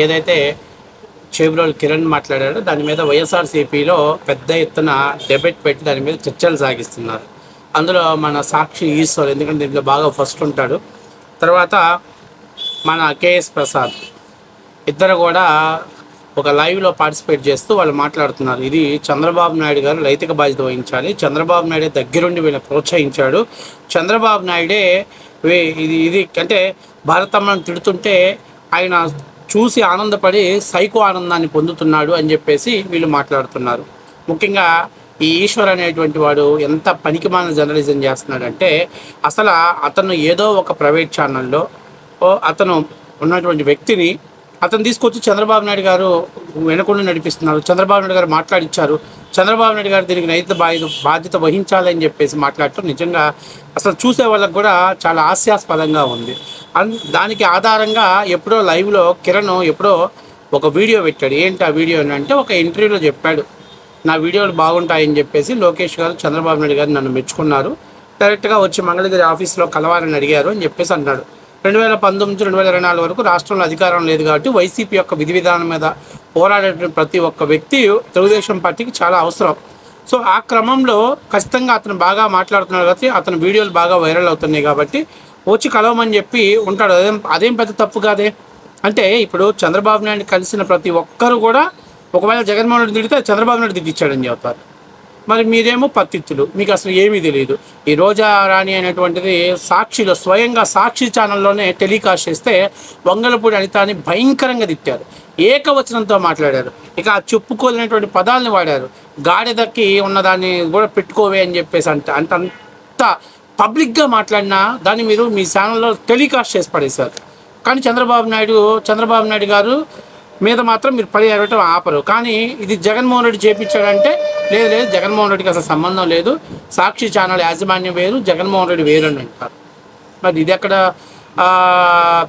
ఏదైతే చేబ్రోల్ కిరణ్ మాట్లాడారో దాని మీద వైఎస్ఆర్సీపీలో పెద్ద ఎత్తున డెబెట్ పెట్టి దాని మీద చర్చలు సాగిస్తున్నారు. అందులో మన సాక్షి ఈశ్వర్ ఎందుకంటే దీంట్లో బాగా ఫస్ట్ ఉంటాడు. తర్వాత మన కేఎస్ ప్రసాద్ ఇద్దరు కూడా ఒక లైవ్లో పార్టిసిపేట్ చేస్తూ వాళ్ళు మాట్లాడుతున్నారు. ఇది చంద్రబాబు నాయుడు గారు నైతిక బాధ్యత వహించాలి. చంద్రబాబు నాయుడే దగ్గరుండి వీళ్ళని ప్రోత్సహించాడు. చంద్రబాబు నాయుడే వే- ఇది ఇది అంటే భారతమ్మను తిడుతుంటే ఆయన చూసి ఆనందపడి సైకో ఆనందాన్ని పొందుతున్నాడు అని చెప్పేసి వీళ్ళు మాట్లాడుతున్నారు. ముఖ్యంగా ఈ ఈశ్వర్ అనేటువంటి వాడు ఎంత పనికిమాలిన జర్నలిజం చేస్తున్నాడంటే అసలు అతను ఏదో ఒక ప్రైవేట్ ఛానల్లో ఓ అతను ఉన్నటువంటి వ్యక్తిని అతను తీసుకొచ్చి చంద్రబాబు నాయుడు గారు వెనకుండా నడిపిస్తున్నారు. చంద్రబాబు నాయుడు గారు మాట్లాడిచ్చారు. చంద్రబాబు నాయుడు గారు దీనికి నైతిక బాధ్యత బాధ్యత వహించాలని చెప్పేసి మాట్లాడటం నిజంగా అసలు చూసే వాళ్ళకు కూడా చాలా హాస్యాస్పదంగా ఉంది. అన్ దానికి ఆధారంగా ఎప్పుడో లైవ్లో కిరణ్ ఎప్పుడో ఒక వీడియో పెట్టాడు. ఏంటి ఆ వీడియో అంటే ఒక ఇంటర్వ్యూలో చెప్పాడు. నా వీడియోలు బాగుంటాయని చెప్పేసి లోకేష్ గారు చంద్రబాబు నాయుడు గారు నన్ను మెచ్చుకున్నారు. డైరెక్ట్గా వచ్చి మంగళగిరి ఆఫీస్లో కలవాలని అడిగారు అని చెప్పేసి అన్నాడు. రెండు వేల పంతొమ్మిది రెండు వేల ఇరవై నాలుగు వరకు రాష్ట్రంలో అధికారం లేదు కాబట్టి వైసీపీ యొక్క విధి విధానం మీద పోరాడే ప్రతి ఒక్క వ్యక్తి తెలుగుదేశం పార్టీకి చాలా అవసరం. సో ఆ క్రమంలో ఖచ్చితంగా అతను బాగా మాట్లాడుతున్నాడు కాబట్టి అతని వీడియోలు బాగా వైరల్ అవుతున్నాయి కాబట్టి వచ్చి కలవమని చెప్పి ఉంటాడు. అదేం అదేం పెద్ద తప్పు కాదే? అంటే ఇప్పుడు చంద్రబాబు నాయుడు కలిసిన ప్రతి ఒక్కరు కూడా ఒకవేళ జగన్మోహన్ రెడ్డి తిడితే చంద్రబాబు నాయుడు తిట్టించాడని చెబుతారు. మరి మీరేమో పత్తిత్తులు. మీకు అసలు ఏమీ తెలియదు ఈ రోజా రాణి అనేటువంటిది సాక్షిలో స్వయంగా సాక్షి ఛానల్లోనే టెలికాస్ట్ చేస్తే వంగలపూడి అనితాని భయంకరంగా తిట్టారు. ఏకవచనంతో మాట్లాడారు. ఇక ఆ చెప్పుకోలేనటువంటి పదాలను వాడారు. గాడిదకి ఉన్నదాన్ని కూడా పెట్టుకోవే అని చెప్పేసి అంట అంటే అంత పబ్లిక్గా మాట్లాడినా దాన్ని మీరు మీ ఛానల్లో టెలికాస్ట్ చేసి పడేశారు. కానీ చంద్రబాబు నాయుడు చంద్రబాబు నాయుడు గారు మీద మాత్రం మీరు పడి ఎరగటం ఆపరు. కానీ ఇది జగన్మోహన్ రెడ్డి చేపించాడంటే లేదు లేదు జగన్మోహన్ రెడ్డికి అసలు సంబంధం లేదు. సాక్షి ఛానల్ యాజమాన్యం వేరు జగన్మోహన్ రెడ్డి వేరు అని అంటారు మరి ఇది ఎక్కడ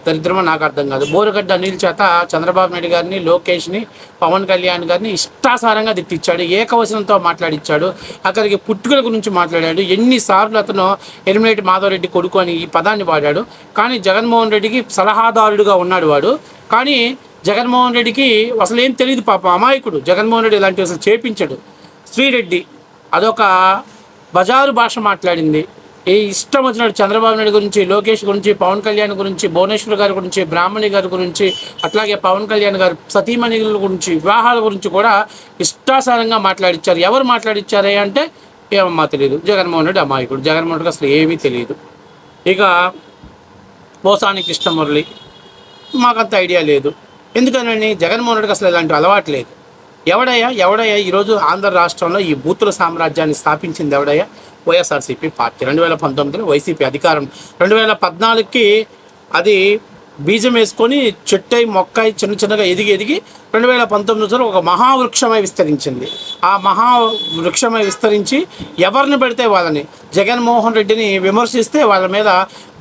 దరిద్రమో నాకు అర్థం కాదు. బోరుగడ్డ అనిల్ చేత చంద్రబాబు నాయుడు గారిని లోకేష్ని పవన్ కళ్యాణ్ గారిని ఇష్టాసారంగా తిట్టించాడు. ఏకవచనంతో మాట్లాడిచ్చాడు. అక్కడికి పుట్టుకల గురించి మాట్లాడాడు. ఎన్నిసార్లు అతను ఎలిమినేట్ మాధవరెడ్డి కొడుకు అని ఈ పదాన్ని వాడాడు. కానీ జగన్మోహన్ రెడ్డికి సలహాదారుడుగా ఉన్నాడు వాడు. కానీ జగన్మోహన్ రెడ్డికి అసలు ఏం తెలియదు పాప అమాయకుడు. జగన్మోహన్ రెడ్డి ఇలాంటివి అసలు చేపించాడు. శ్రీరెడ్డి అదొక బజారు భాష మాట్లాడింది. ఏ ఇష్టం వచ్చినట్టు చంద్రబాబు నాయుడు గురించి లోకేష్ గురించి పవన్ కళ్యాణ్ గురించి భువనేశ్వర్ గారి గురించి బ్రాహ్మణి గారి గురించి అట్లాగే పవన్ కళ్యాణ్ గారు సతీమణిల గురించి వివాహాల గురించి కూడా ఇష్టాసారంగా మాట్లాడిచ్చారు. ఎవరు మాట్లాడిచ్చారే అంటే ఏమమ్మా తెలియదు జగన్మోహన్ రెడ్డి అమాయకుడు. జగన్మోహన్ రెడ్డి అసలు ఏమీ తెలియదు ఇక పోసాని కృష్ణమురళి మాకంత ఐడియా లేదు. ఎందుకని జగన్మోహన్ రెడ్డికి అసలు ఇలాంటి అలవాటు లేదు. ఎవడయ్యా? ఎవడయ్యా? ఈరోజు ఆంధ్ర రాష్ట్రంలో ఈ బూతుల సామ్రాజ్యాన్ని స్థాపించింది ఎవడయ్యా? YSRCP party. రెండు వేల పంతొమ్మిదిలో వైసీపీ అధికారం. రెండు వేల పద్నాలుగుకి అది బీజం వేసుకొని చెట్టై మొక్కై చిన్న చిన్నగా ఎదిగి ఎదిగి రెండు వేల పంతొమ్మిదిలో ఒక మహావృక్షమై విస్తరించింది. ఆ మహావృక్షమై విస్తరించి ఎవరిని పెడితే వాళ్ళని? జగన్మోహన్ రెడ్డిని విమర్శిస్తే వాళ్ళ మీద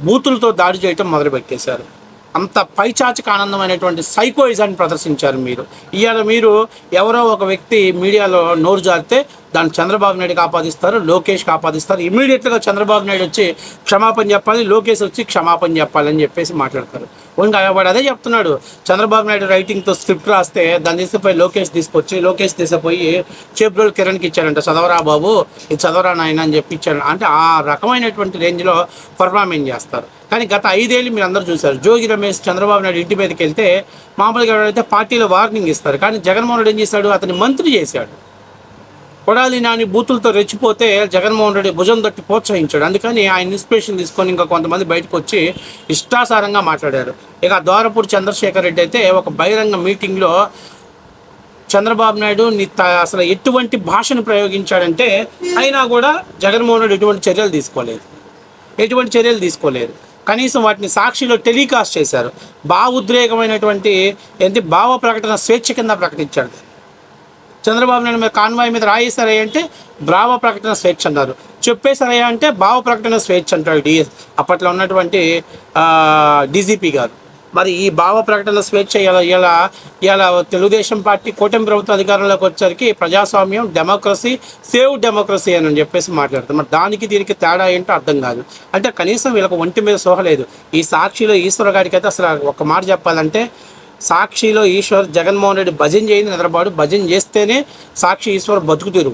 బూతులతో దాడి చేయటం మొదలుపెట్టేశారు. అంత పైచాచిక ఆనందమైనటువంటి సైకోయిజాన్ని ప్రదర్శించారు మీరు. ఇవాళ మీరు ఎవరో ఒక వ్యక్తి మీడియాలో నోరు జారితే దాన్ని చంద్రబాబు నాయుడుకి ఆపాదిస్తారు లోకేష్కి ఆపాదిస్తారు ఇమీడియట్గా చంద్రబాబు నాయుడు వచ్చి క్షమాపణ చెప్పాలి లోకేష్ వచ్చి క్షమాపణ చెప్పాలని చెప్పేసి మాట్లాడతారు. ఇంకా వాడు అదే చెప్తున్నాడు. చంద్రబాబు నాయుడు రైటింగ్తో స్క్రిప్ట్ రాస్తే దాన్ని తీసుకుపోయి లోకేష్ తీసుకొచ్చి లోకేష్ తీసుకుపోయి చేబ్రోల్ కిరణ్కి ఇచ్చారంట చదవరా బాబు ఇది చదవరా నాయన అని చెప్పి ఇచ్చాడు. అంటే ఆ రకమైనటువంటి రేంజ్లో పర్ఫార్మెన్స్ చేస్తారు. కానీ గత ఐదేళ్ళు మీరు అందరూ చూశారు. జోగి రమేష్ చంద్రబాబు నాయుడు ఇంటి మీదకి వెళ్తే మామూలుగా ఎవరైతే పార్టీలో వార్నింగ్ ఇస్తారు కానీ జగన్మోహన్ రెడ్డి ఏం చేశాడు? అతని మంత్రి చేశాడు. కొడాలి నాని బూతులతో రెచ్చిపోతే జగన్మోహన్ రెడ్డి భుజం తట్టి ప్రోత్సహించాడు. అందుకని ఆయన ఇన్స్పిరేషన్ తీసుకొని ఇంకా కొంతమంది బయటకు వచ్చి ఇష్టాసారంగా మాట్లాడారు. ఇక ద్వారపూడి చంద్రశేఖర్ రెడ్డి అయితే ఒక బహిరంగ మీటింగ్లో చంద్రబాబు నాయుడు నీ త- అసలు ఎటువంటి భాషను ప్రయోగించాడంటే అయినా కూడా జగన్మోహన్ రెడ్డి ఎటువంటి చర్యలు తీసుకోలేదు. ఎటువంటి చర్యలు తీసుకోలేదు. కనీసం వాటిని సాక్షిలో టెలికాస్ట్ చేశారు. భావ ఉద్రేకమైనటువంటి ఏంటి? భావ ప్రకటన స్వేచ్ఛ కింద ప్రకటించాడు. చంద్రబాబు నాయుడు మీద కాన్వాయ్ మీద రాయేశారయ్య అంటే బ్రావ ప్రకటన స్వేచ్ఛ అన్నారు చెప్పేశారయ్య అంటే భావ ప్రకటన స్వేచ్ఛ అంటారు డిఎస్ అప్పట్లో ఉన్నటువంటి డీజీపీ గారు. మరి ఈ భావ ప్రకటన స్వేచ్ఛ ఇలా ఇలా ఇలా తెలుగుదేశం పార్టీ కూటమి ప్రభుత్వం అధికారంలోకి వచ్చేసరికి ప్రజాస్వామ్యం డెమోక్రసీ సేవ్ డెమోక్రసీ అని చెప్పేసి మాట్లాడతారు. మరి దానికి దీనికి తేడా ఏంటో అర్థం కాదు. అంటే కనీసం వీళ్ళకి ఒంటి మీద సోహలేదు ఈ సాక్షిలో ఈశ్వర గారికి అయితే అసలు ఒక మాట చెప్పాలంటే సాక్షిలో ఈశ్వర్ జగన్మోహన్ రెడ్డి భజన చేయని నిద్రపాడు భజన చేస్తేనే సాక్షి ఈశ్వర్ బతుకు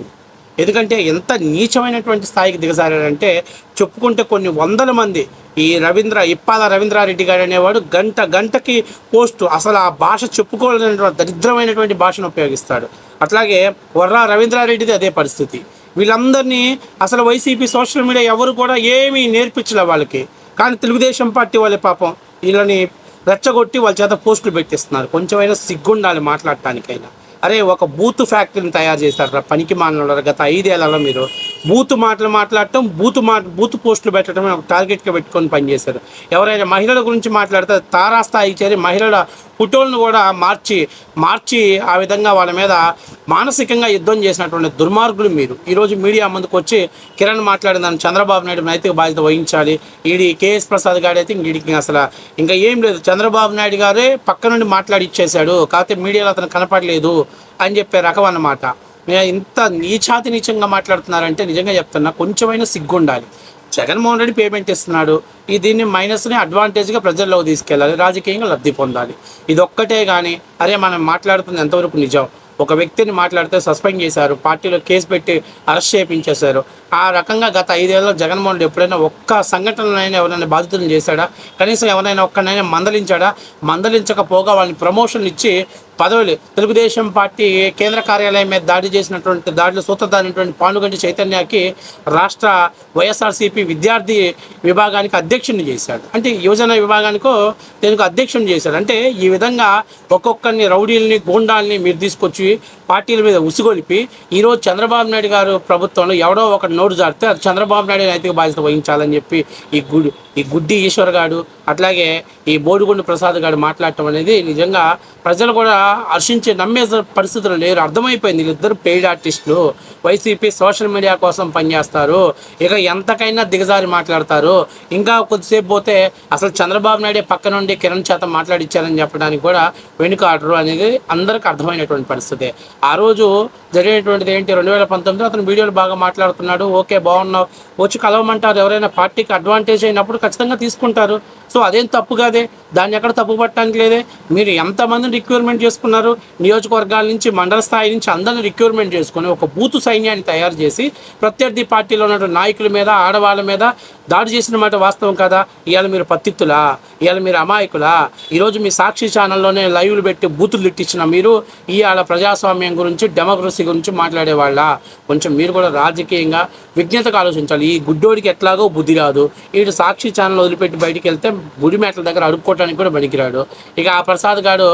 ఎందుకంటే ఎంత నీచమైనటువంటి స్థాయికి దిగజారాడంటే చెప్పుకుంటే కొన్ని వందల మంది ఈ రవీంద్ర ఇప్పాల రవీంద్రారెడ్డి గారు అనేవాడు గంట గంటకి పోస్టు అసలు ఆ భాష చెప్పుకోవాలనేటువంటి దరిద్రమైనటువంటి భాషను ఉపయోగిస్తాడు. అట్లాగే వర్రా రవీంద్రారెడ్డిది అదే పరిస్థితి. వీళ్ళందరినీ అసలు వైసీపీ సోషల్ మీడియా ఎవరు కూడా ఏమీ నేర్పించలే వాళ్ళకి. కానీ తెలుగుదేశం పార్టీ వాళ్ళే పాపం. వీళ్ళని రెచ్చగొట్టి వాళ్ళ చేత పోస్టులు పెట్టిస్తున్నారు. కొంచెమైనా సిగ్గుండాలి మాట్లాడటానికైనా. అరే ఒక బూత్ ఫ్యాక్టరీని తయారు చేశారు పనికి మానవులు గత ఐదేళ్ళలో మీరు బూత్ మాటలు మాట్లాడటం బూత్ మా బూత్ పోస్టులు పెట్టడం ఒక టార్గెట్గా పెట్టుకొని పనిచేశారు. ఎవరైనా మహిళల గురించి మాట్లాడితే తారాస్థాయికి చేరి మహిళల ఫోటోలను కూడా మార్చి మార్చి ఆ విధంగా వాళ్ళ మీద మానసికంగా యుద్ధం చేసినటువంటి దుర్మార్గులు మీరు. ఈరోజు మీడియా ముందుకు వచ్చి కిరణ్ మాట్లాడిన చంద్రబాబు నాయుడు నైతిక బాధ్యత వహించాలి. ఈడి కేఎస్ ప్రసాద్ గారు అయితే వీడికి అసలు ఇంకా ఏం లేదు. చంద్రబాబు నాయుడు గారే పక్క నుండి మాట్లాడి ఇచ్చేశాడు. కాకపోతే మీడియాలో అతను కనపడలేదు అని చెప్పే రకం అన్నమాట. ఇంత నీచాతి నీచంగా మాట్లాడుతున్నారంటే నిజంగా చెప్తున్నా కొంచెమైనా సిగ్గుండాలి. జగన్మోహన్ రెడ్డి పేమెంట్ ఇస్తున్నాడు. ఈ దీన్ని మైనస్ని అడ్వాంటేజ్గా ప్రజల్లోకి తీసుకెళ్ళాలి. రాజకీయంగా లబ్ధి పొందాలి. ఇది ఒక్కటే కానీ అరే మనం మాట్లాడుతుంది ఎంతవరకు నిజం? ఒక వ్యక్తిని మాట్లాడితే సస్పెండ్ చేశారు. పార్టీలో కేసు పెట్టి అరెస్ట్ చేయించేశారు ఆ రకంగా గత ఐదేళ్ళలో జగన్మోహన్ రెడ్డి ఎప్పుడైనా ఒక్క సంఘటనలైనా ఎవరైనా బాధితులను చేశాడా? కనీసం ఎవరైనా ఒక్కనైనా మందలించాడా? మందలించకపోగా వాళ్ళని ప్రమోషన్లు ఇచ్చి పదవులు. తెలుగుదేశం పార్టీ కేంద్ర కార్యాలయం మీద దాడి చేసినటువంటి దాడిలో సూత్రధారినటువంటి పానుగంటి చైతన్యకి రాష్ట్ర వైఎస్ఆర్సీపీ విద్యార్థి విభాగానికి అధ్యక్షుడిని చేశాడు. అంటే యువజన విభాగానికో దీనికి అధ్యక్షుడిని చేశాడు. అంటే ఈ విధంగా ఒక్కొక్కరిని రౌడీల్ని గూండాల్ని మీరు తీసుకొచ్చి పార్టీల మీద ఉసిగొలిపి ఈరోజు చంద్రబాబు నాయుడు గారు ప్రభుత్వంలో ఎవడో ఒక నోటు జారితే అది చంద్రబాబు నాయుడు నైతిక బాధ్యత వహించాలని చెప్పి ఈ గుడి ఈ గుడ్డి ఈశ్వర్ గారు అట్లాగే ఈ బోడిగుండు ప్రసాద్ గారు మాట్లాడటం అనేది నిజంగా ప్రజలు కూడా హర్షించి నమ్మే పరిస్థితులు లేరు. అర్థమైపోయింది వీళ్ళిద్దరు పెయిడ్ ఆర్టిస్టులు. వైసీపీ సోషల్ మీడియా కోసం పనిచేస్తారు. ఇక ఎంతకైనా దిగజారి మాట్లాడతారు. ఇంకా కొద్దిసేపు పోతే అసలు చంద్రబాబు నాయుడే పక్క నుండి కిరణ్ చేత మాట్లాడిచ్చారని చెప్పడానికి కూడా వెనుక ఆర్డర్ అనేది అందరికి అర్థమైనటువంటి పరిస్థితి. ఆ రోజు జరిగినటువంటిది ఏంటి? రెండు వేల పంతొమ్మిదిలో అతను వీడియోలు బాగా మాట్లాడుతున్నాడు. ఓకే బాగున్నావు. వచ్చి కలవమంటారు. ఎవరైనా పార్టీకి అడ్వాంటేజ్ అయినప్పుడు ఖచ్చితంగా తీసుకుంటారు. సో అదేం తప్పు కాదే? దాన్ని ఎక్కడ తప్పు పట్టడానికి లేదే? మీరు ఎంతమందిని రిక్రూట్మెంట్ చేసుకున్నారు? నియోజకవర్గాల నుంచి మండల స్థాయి నుంచి అందరిని రిక్రూట్మెంట్ చేసుకొని ఒక బూతు సైన్యాన్ని తయారు చేసి ప్రత్యర్థి పార్టీలో ఉన్నటువంటి నాయకుల మీద ఆడవాళ్ళ మీద దాడి చేసిన మాట వాస్తవం కదా? ఇవాళ మీరు పత్తిత్తులా? ఇవాళ మీరు అమాయకులా? ఈరోజు మీ సాక్షి ఛానల్లోనే లైవ్లు పెట్టి బూతులు తిట్టించిన మీరు ఇవాళ ప్రజాస్వామ్యం గురించి డెమోక్రసీ గురించి మాట్లాడేవాళ్ళ? కొంచెం మీరు కూడా రాజకీయంగా విజ్ఞతగా ఆలోచించాలి. ఈ గుడ్డోడికి ఎట్లాగో బుద్ధి రాదు. వీడు సాక్షి ఛానల్ వదిలిపెట్టి బయటికి వెళ్తే గుడి మేటల దగ్గర అడుక్కోవడానికి కూడా పనికిరాడు. ఇక ఆ ప్రసాద్ గాడు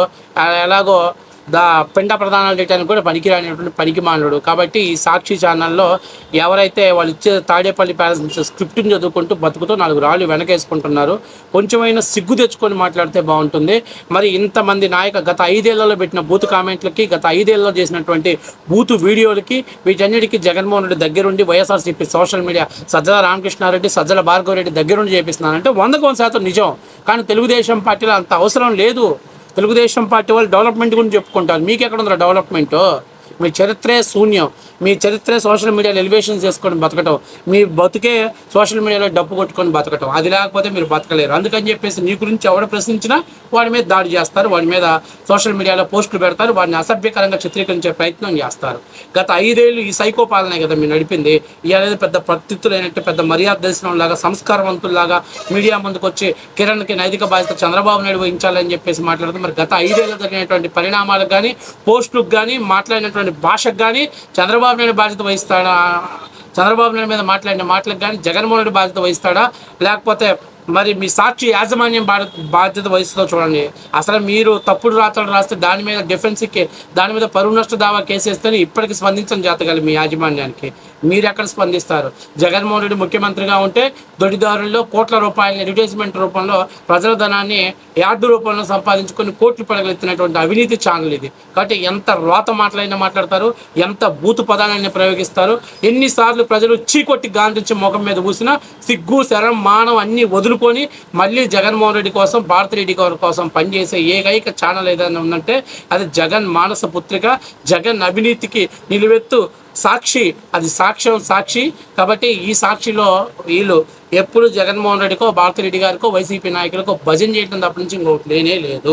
ఎలాగో దా పిండ ప్రధానాలు చేయడానికి కూడా పనికిరానిటువంటి పనికి మానడు కాబట్టి ఈ సాక్షి ఛానల్లో ఎవరైతే వాళ్ళు ఇచ్చే తాడేపల్లి ప్యాలెస్ నుంచి స్క్రిప్ట్ని చదువుకుంటూ బతుకుతూ నాలుగు రాళ్ళు వెనకేసుకుంటున్నారు కొంచెమైనా సిగ్గు తెచ్చుకొని మాట్లాడితే బాగుంటుంది. మరి ఇంతమంది నాయక గత ఐదేళ్ళలో పెట్టిన బూత్ కామెంట్లకి గత ఐదేళ్ళలో చేసినటువంటి బూత్ వీడియోలకి వీటన్నిటికీ జగన్మోహన్ రెడ్డి దగ్గరుండి YSRCP social media Sajjala Ramakrishna Reddy Sajjala Bhargava Reddy దగ్గరుండి చేపిస్తున్నారంటే వందకు వంద శాతం నిజం. కానీ తెలుగుదేశం పార్టీలో అంత అవసరం లేదు. తెలుగుదేశం పార్టీ వాళ్ళు డెవలప్మెంట్ గురించి చెప్పుకుంటారు. మీకు ఎక్కడ ఉందా డెవలప్మెంట్? మీ చరిత్రే శూన్యం. మీ చరిత్ర సోషల్ మీడియాలో ఎలివేషన్ చేసుకొని బతకటం. మీ బతుకే సోషల్ మీడియాలో డబ్బు కొట్టుకొని బతకటం. అది లేకపోతే మీరు బతకలేరు. అందుకని చెప్పేసి నీ గురించి ఎవడ ప్రశ్నించినా వాడి మీద దాడి చేస్తారు. వాడి మీద సోషల్ మీడియాలో పోస్టులు పెడతారు. వాడిని అసభ్యకరంగా చిత్రీకరించే ప్రయత్నం చేస్తారు. గత ఐదేళ్ళు ఈ సైకో పాలనే కదా మీరు నడిపింది. ఇవాళ పెద్ద ప్రత్యుత్తులైనట్టు పెద్ద మర్యాద తెలిసిన లాగా సంస్కారవంతుల్లాగా మీడియా ముందుకు వచ్చి కిరణ్కి నైతిక బాధ్యత చంద్రబాబు నాయుడు వహించాలని చెప్పేసి మాట్లాడుతూ మరి గత ఐదేళ్ళు జరిగినటువంటి పరిణామాలకు కానీ పోస్టులకు కానీ మాట్లాడినటువంటి భాషకు కానీ చంద్రబాబు నాయుడు బాధ్యత వహిస్తాడా? చంద్రబాబు నాయుడు మీద మాట్లాడిన మాటలకు కానీ జగన్మోహన్ రెడ్డి బాధ్యత వహిస్తాడా? లేకపోతే మరి మీ సాక్షి యాజమాన్యం బాధ్యత బాధ్యత వహిస్తుందో చూడండి. అసలు మీరు తప్పుడు రాతలు రాస్తే దాని మీద డిఫెన్స్కి దాని మీద పరువు నష్ట దావా కేసేస్తేనే ఇప్పటికి స్పందించడం జాతకాలి మీ యాజమాన్యానికి. మీరు ఎక్కడ స్పందిస్తారు? జగన్మోహన్ రెడ్డి ముఖ్యమంత్రిగా ఉంటే దొడిదారుల్లో కోట్ల రూపాయల అడ్వర్టైజ్మెంట్ రూపంలో ప్రజల ధనాన్ని యార్డు రూపంలో సంపాదించుకొని కోట్లు పడగలెత్తినటువంటి అవినీతి ఛానల్ ఇది. కాబట్టి ఎంత రోత మాటలైనా మాట్లాడతారు ఎంత బూతు పదాలైనా ప్రయోగిస్తారు ఎన్నిసార్లు ప్రజలు చీకొట్టి గాంధించి ముఖం మీద పూసినా సిగ్గు శరం మానం అన్నీ వదులుకొని మళ్ళీ జగన్మోహన్ రెడ్డి కోసం భారత రెడ్డి గారి కోసం పనిచేసే ఏకైక ఛానల్ ఏదైనా ఉందంటే అది జగన్ మానస పుత్రిక జగన్ అవినీతికి నిలువెత్తు సాక్షి అది సాక్ష్యం సాక్షి. కాబట్టి ఈ సాక్షిలో వీళ్ళు ఎప్పుడు జగన్మోహన్ రెడ్డికో భారతిరెడ్డి గారికో వైసీపీ నాయకులకో భజన చేయడం తప్ప నుంచి ఇంకొకటి లేనే లేదు.